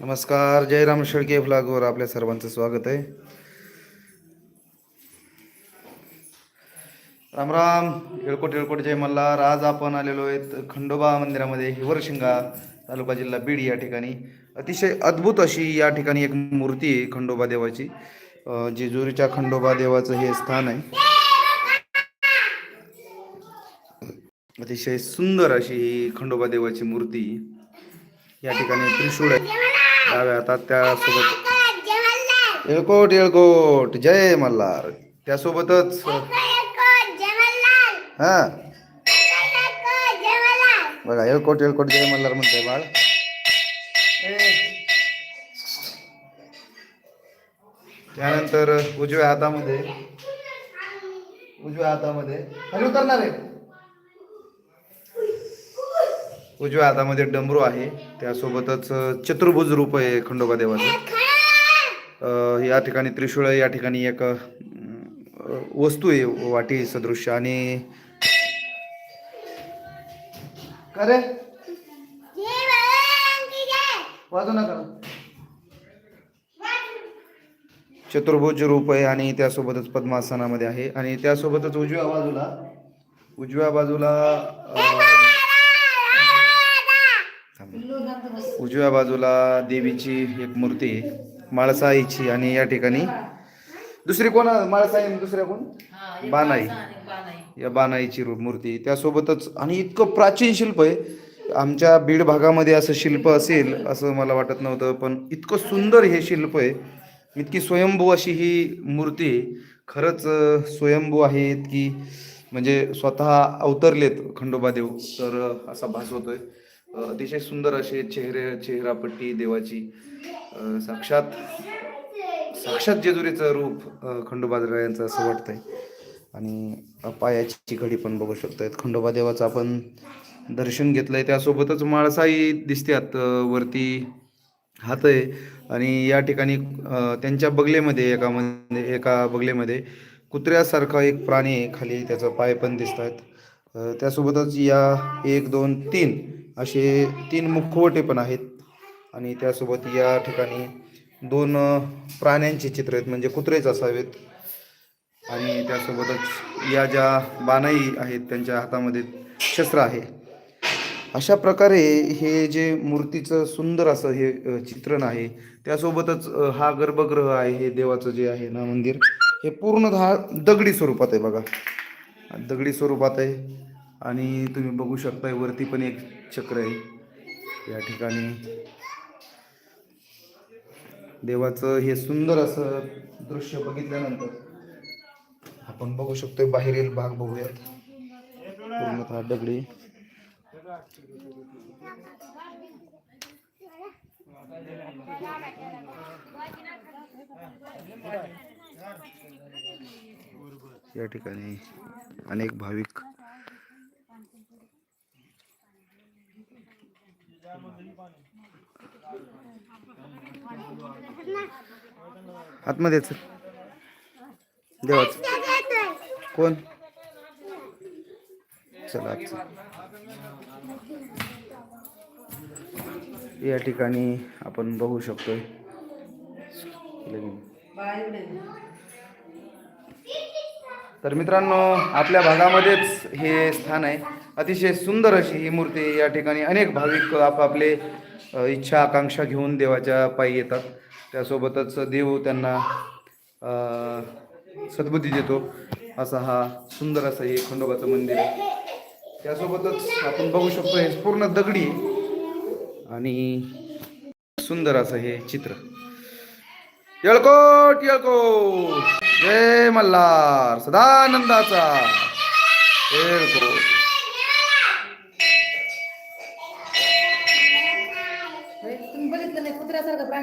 नमस्कार जयराम शेळके फ्लागवर आपल्या सर्वांचं स्वागत आहे. राम राम येळकोट येळकोट जय मल्हार. आज आपण आलेलो आहेत खंडोबा मंदिरामध्ये हिवरशिंगा तालुका जिल्हा बीड या ठिकाणी. अतिशय अद्भुत अशी या ठिकाणी एक मूर्ती आहे खंडोबा देवाची. जेजुरीच्या खंडोबा देवाचं हे स्थान आहे. अतिशय सुंदर अशी ही खंडोबा देवाची मूर्ती या ठिकाणी त्रिशूळ आहे. डाव्या हातात त्यासोबत येळकोट येळकोट जय मल्हार. त्यासोबतच हा. बघा येळकोट येळकोट जय मल्हार म्हणतंय बाळ. त्यानंतर उजव्या हातामध्ये उजव्या हातामध्ये खाली उतरणार आहे. उजव्या हातामध्ये डमरू आहे. त्यासोबतच चतुर्भुज रूप आहे खंडोबा देवाचं. या ठिकाणी त्रिशूळ या ठिकाणी एक वस्तू आहे वाटी सदृश्य. आणि अरे वाजू नका. चतुर्भुज रूप आहे आणि त्यासोबतच पद्मासनामध्ये आहे. आणि त्यासोबतच उजव्या बाजूला उजव्या बाजूला उजव्या बाजूला देवीची एक मूर्ती माळसाईची आणि या ठिकाणी दुसरी कोण माळसाई आणि दुसऱ्या कोण? बानाई. या बानाईची मूर्ती त्यासोबतच आणि इतकं प्राचीन शिल्प आहे. आमच्या बीड भागामध्ये असं शिल्प असेल असं मला वाटत नव्हतं पण इतकं सुंदर हे शिल्प आहे. इतकी स्वयंभू अशी ही मूर्ती खरंच स्वयंभू आहे इतकी म्हणजे स्वतः अवतरलेत खंडोबा देव तर असा भास होतोय. अतिशय सुंदर असे चेहरे चेहरापट्टी देवाची साक्षात साक्षात जेजुरीचं रूप अं, यांचं असं वाटतंय. आणि पायाची घडी पण बघू शकतायत. खंडोबा देवाचं आपण दर्शन घेतलंय. त्यासोबतच माळसाई दिसतात वरती हात आहे आणि या ठिकाणी त्यांच्या बगलेमध्ये एका मध्ये एका बगलेमध्ये कुत्र्यासारखा एक प्राणी आहे खाली त्याचं पाय पण दिसत आहेत त्यासोबतच या एक दोन तीन असे तीन मुखवटे पण आहेत. आणि त्यासोबत या ठिकाणी दोन प्राण्यांचे प्राण्यांची चित्र आहेत म्हणजे कुत्रेच असावेत. आणि त्यासोबतच या ज्या बानाई आहेत त्यांच्या हातामध्ये शस्त्र आहे. अशा प्रकारे हे जे मूर्तीचं सुंदर असं हे चित्रण आहे त्यासोबतच हा गर्भगृह आहे हे देवाचं जे आहे ना मंदिर हे पूर्णतः दगडी स्वरूपात आहे बघा. दगडी स्वरूपात आहे. आणि तुम्ही बघू शकताय वरती पण एक चक्र आहे. या ठिकाणी देवाचं हे सुंदर असं दृश्य बघितल्यानंतर आपण बघू शकतोय बाहेरील भाग बघूयात. पूर्णतः दगडी. या ठिकाणी अनेक भाविक आतमध्ये चल. देवाच. कोण? चला या ठिकाणी आपण बघू शकतोय. तर मित्रांनो आपल्या भागामध्येच हे स्थान आहे. अतिशय सुंदर अशी ही मूर्ती या ठिकाणी अनेक भाविक आपापले इच्छा आकांक्षा घेऊन देवाच्या पायी येतात. त्यासोबतच देव त्यांना सद्बुद्धी देतो. असा हा सुंदर असं हे खंडोबाचं मंदिर आहे. त्यासोबतच आपण बघू शकतो हे पूर्ण दगडी आणि सुंदर असं हे चित्र. येळकोट येळकोट! जय मल्हार सदानंदाचा!